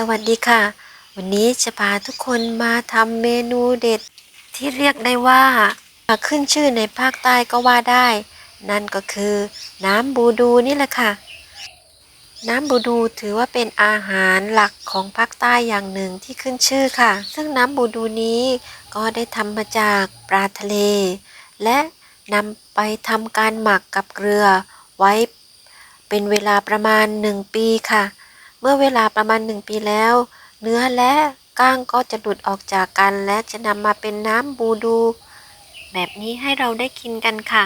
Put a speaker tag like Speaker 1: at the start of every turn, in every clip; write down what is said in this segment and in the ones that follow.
Speaker 1: สวัสดีค่ะ วันนี้จะพาทุกคนมาทำเมนูเด็ด ที่เรียกได้ว่าขึ้นชื่อในภาคใต้ก็ว่าได้ นั่นก็คือน้ำบูดูนี่แหละค่ะ น้ำบูดูถือว่าเป็นอาหารหลักของภาคใต้อย่างหนึ่งที่ขึ้นชื่อค่ะ ซึ่งน้ำบูดูนี้ก็ได้ทำมาจากปลาทะเล และนำไปทำการหมักกับเกลือไว้เป็นเวลาประมาณ 1 ปีค่ะ มื่อเวลาประมาณ1ปีแล้ว เนื้อและก้างก็จะหลุดออกจากกัน และจะนำมาเป็นน้ำบูดู แบบนี้ให้เราได้กินกันค่ะ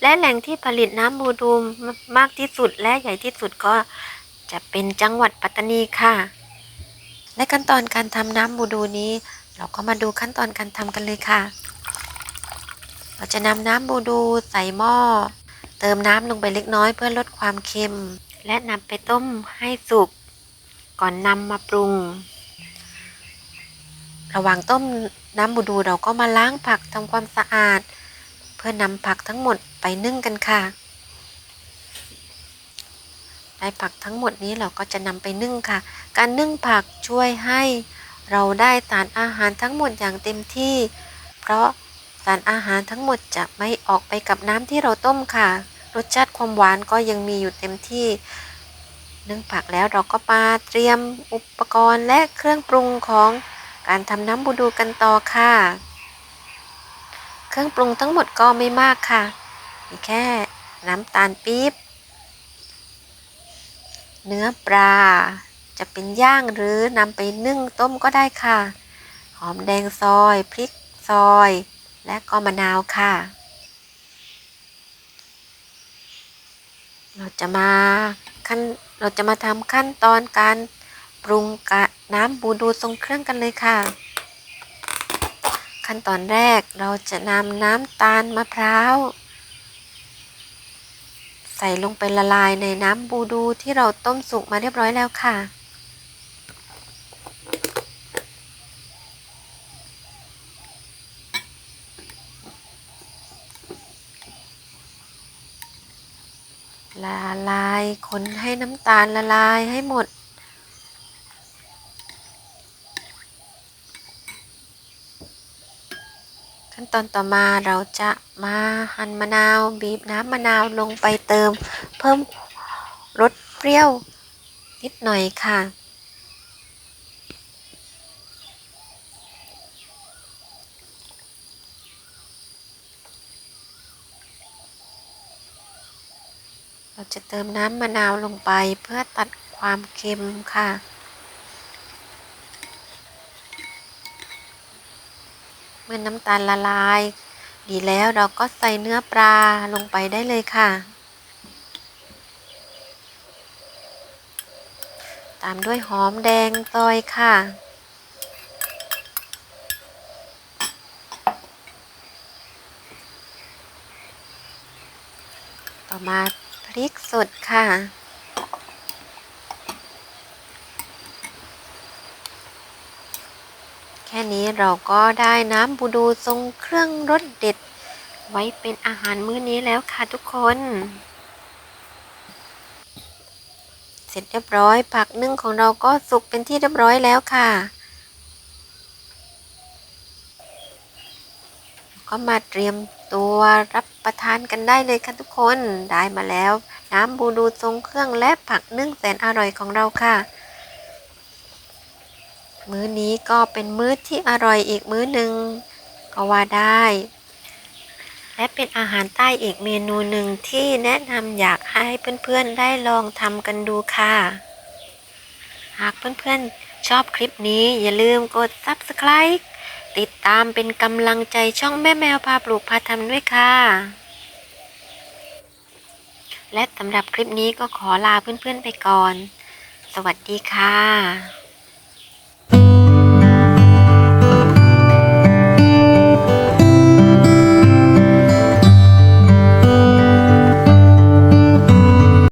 Speaker 1: และแหล่งที่ผลิตน้ำบูดูมากที่สุดและใหญ่ที่สุดก็จะเป็นจังหวัดปัตตานีค่ะและขั้นตอนการทำน้ำบูดูนี้ เราก็มาดูขั้นตอนการทำกันเลยค่ะ เราจะนำน้ำบูดูใส่หม้อ เติมน้ำลงไปเล็กน้อยเพื่อลดความเค็ม และนำไปต้มให้สุก ก่อนนำมาปรุง ระหว่างต้มน้ำบูดูเราก็มาล้างผักทำความสะอาด เพื่อนำผักทั้งหมดไปนึ่งกันค่ะได้ผักทั้งหมดนี้เราก็จะนำไปนึ่งค่ะ การนึ่งผักช่วยให้เราได้สารอาหารทั้งหมดอย่างเต็มที่ เพราะสารอาหารทั้งหมดจะไม่ออกไปกับน้ำที่เราต้มค่ะ รสชาติความหวานก็ยังมีอยู่เต็มที่ นึ่งผักแล้วเราก็มาเตรียมอุปกรณ์และเครื่องปรุงของการทำน้ำบูดูกันต่อค่ะ เครื่องปรุงทั้งหมดก็ไม่มากค่ะ มีแค่น้ำตาลปี๊บ เนื้อปลา จะเป็นย่างหรือนำไปนึ่งต้มก็ได้ค่ะ หอมแดงซอยพริกซอย และก็มะนาวค่ะ เราจะมา ขั้นเราจะมาทำขั้นตอนการปรุงกะน้ำบูดูทรงเครื่องกันเลยค่ะ ขั้นตอนแรกเราจะนำน้ำตาลมะพร้าว ใส่ลงไปละลายในน้ำบูดูที่เราต้มสุกมาเรียบร้อยแล้วค่ะ ละลายคนให้น้ำตาลละลายให้หมด ขั้นตอนต่อมาเราจะมาหั่นมะนาวบีบน้ำมะนาวลงไปเติม เพิ่มรสเปรี้ยวนิดหน่อยค่ะ เราจะเติมน้ำมะนาวลงไปเพื่อตัดความเค็มค่ะเมื่อน้ำตาลละลาย ดีแล้วเราก็ใส่เนื้อปลาลงไปได้เลยค่ะ ตามด้วยหอมแดงซอยค่ะ ต่อมา ริกสดค่ะ แค่นี้เราก็ได้น้ำบูดูทรงเครื่องรสเด็ด ไว้เป็นอาหารมื้อนี้แล้วค่ะทุกคน เสร็จเรียบร้อยผักนึ่งของเราก็สุกเป็นที่เรียบร้อยแล้วค่ะก็มาเตรียมตัวรับ ประทานกันได้เลยค่ะทุกคนได้มาแล้ว น้ำบูดูทรงเครื่องและผักนึ่งแสนอร่อยของเราค่ะ มื้อนี้ก็เป็นมื้อที่อร่อยอีกมื้อหนึ่งก็ว่าได้ และเป็นอาหารใต้อีกเมนูหนึ่งที่แนะนำอยากให้เพื่อนๆได้ลองทำกันดูค่ะ หากเพื่อนๆชอบคลิปนี้อย่าลืมกด subscribe ติดตามเป็นกำลังใจช่องแม่แมวพาปลูกพาทำด้วยค่ะ และสำหรับคลิปนี้ก็ขอลาเพื่อนๆไปก่อน สวัสดีค่ะ